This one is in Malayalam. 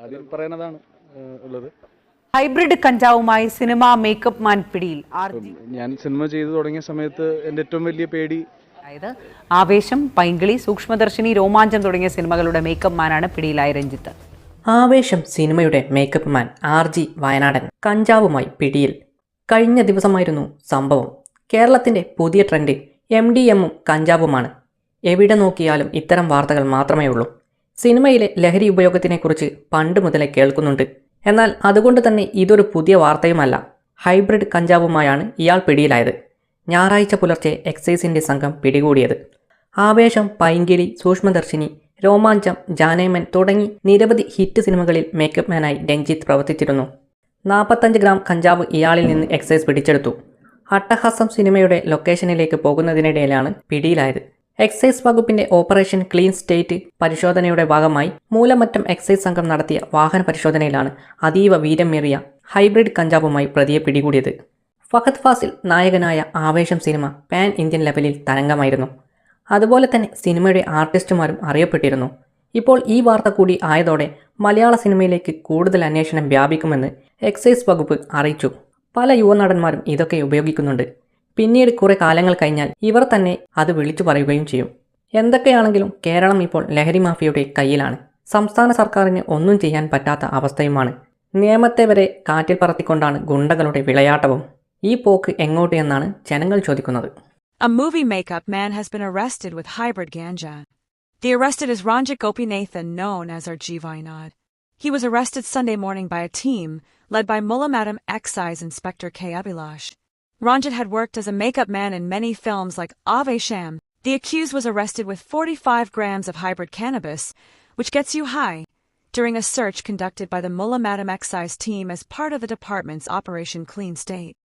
ആദ്യം പറയുന്നതാണ് ഉള്ളത്. ഹൈബ്രിഡ് കഞ്ചാവുമായി സിനിമ മേക്കപ്പ് മാൻ പിടിയിൽ ഞാൻ സിനിമ ചെയ്തു തുടങ്ങിയ സമയത്ത് എന്റെ ഏറ്റവും വലിയ പേടി അതായത് ആവേശം പൈങ്കിളി സൂക്ഷ്മദർശിനി രോമാഞ്ചം തുടങ്ങിയ സിനിമകളുടെ മേക്കപ്പ് മാനാണ് പിടിയിലായ രഞ്ജിത്ത്. ആവേശം സിനിമയുടെ മേക്കപ്പ് മാൻ ആർ ജി വയനാടൻ. കഞ്ചാവുമായി പിടിയിൽ. കഴിഞ്ഞ ദിവസമായിരുന്നു സംഭവം. കേരളത്തിന്റെ പുതിയ ട്രെൻഡ് എം ഡി എമ്മും കഞ്ചാവുമാണ്. എവിടെ നോക്കിയാലും ഇത്തരം വാർത്തകൾ മാത്രമേ ഉള്ളൂ സിനിമയിലെ ലഹരി ഉപയോഗത്തിനെക്കുറിച്ച് പണ്ട് മുതലേ കേൾക്കുന്നുണ്ട്. എന്നാൽ അതുകൊണ്ട് തന്നെ ഇതൊരു പുതിയ വാർത്തയുമല്ല. ഹൈബ്രിഡ് കഞ്ചാവുമായാണ് ഇയാൾ പിടിയിലായത്. ഞായറാഴ്ച പുലർച്ചെ എക്സൈസിന്റെ സംഘം പിടികൂടിയത്. ആവേശം പൈങ്കിലി സൂക്ഷ്മദർശിനി രോമാഞ്ചം ജാനേമൻ തുടങ്ങി നിരവധി ഹിറ്റ് സിനിമകളിൽ മേക്കപ്പ് മാനായി രഞ്ജിത്ത് പ്രവർത്തിച്ചിരുന്നു. നാൽപ്പത്തഞ്ച് ഗ്രാം കഞ്ചാവ് ഇയാളിൽ നിന്ന് എക്സൈസ് പിടിച്ചെടുത്തു. അട്ടഹാസം സിനിമയുടെ ലൊക്കേഷനിലേക്ക് പോകുന്നതിനിടയിലാണ് പിടിയിലായത്. എക്സൈസ് വകുപ്പിന്റെ ഓപ്പറേഷൻ ക്ലീൻ സ്റ്റേറ്റ് പരിശോധനയുടെ ഭാഗമായി മൂലമറ്റം എക്സൈസ് സംഘം നടത്തിയ വാഹന പരിശോധനയിലാണ് അതീവ വീരമേറിയ ഹൈബ്രിഡ് കഞ്ചാവുമായി പ്രതിയെ പിടികൂടിയത്. ഫഹദ് ഫാസിൽ നായകനായ ആവേശം സിനിമ പാൻ ഇന്ത്യൻ ലെവലിൽ തരംഗമായിരുന്നു. അതുപോലെ തന്നെ സിനിമയുടെ ആർട്ടിസ്റ്റുമാരും അറിയപ്പെട്ടിരുന്നു. ഇപ്പോൾ ഈ വാർത്ത കൂടി ആയതോടെ മലയാള സിനിമയിലേക്ക് കൂടുതൽ അന്വേഷണം വ്യാപിക്കുമെന്ന് എക്സൈസ് വകുപ്പ് അറിയിച്ചു. പല യുവനടന്മാരും ഇതൊക്കെ ഉപയോഗിക്കുന്നുണ്ട്. പിന്നീട് കുറെ കാലങ്ങൾ കഴിഞ്ഞാൽ ഇവർ തന്നെ അത് വിളിച്ചു പറയുകയും ചെയ്യും എന്തൊക്കെയാണെങ്കിലും കേരളം ഇപ്പോൾ ലഹരി മാഫിയയുടെ കയ്യിലാണ് സംസ്ഥാന സർക്കാരിന് ഒന്നും ചെയ്യാൻ പറ്റാത്ത അവസ്ഥയുമാണ് നിയമത്തെ വരെ കാറ്റിൽ പറത്തിക്കൊണ്ടാണ് ഗുണ്ടകളുടെ വിളയാട്ടവും ഈ പോക്ക് എങ്ങോട്ട് എന്നാണ് ജനങ്ങൾ ചോദിക്കുന്നത് A movie makeup man has been arrested with hybrid ganja. The arrested is Ranjit Gopinathan, known as our Vainod. He was arrested Sunday morning by a team led by Mullamadam Excise Inspector K. Abhilash. Ranjit had worked as a makeup man in many films like Ave Sham. The accused was arrested with 45 grams of hybrid cannabis, which gets you high, during a search conducted by the Mullamadam Excise team as part of the department's Operation Clean State.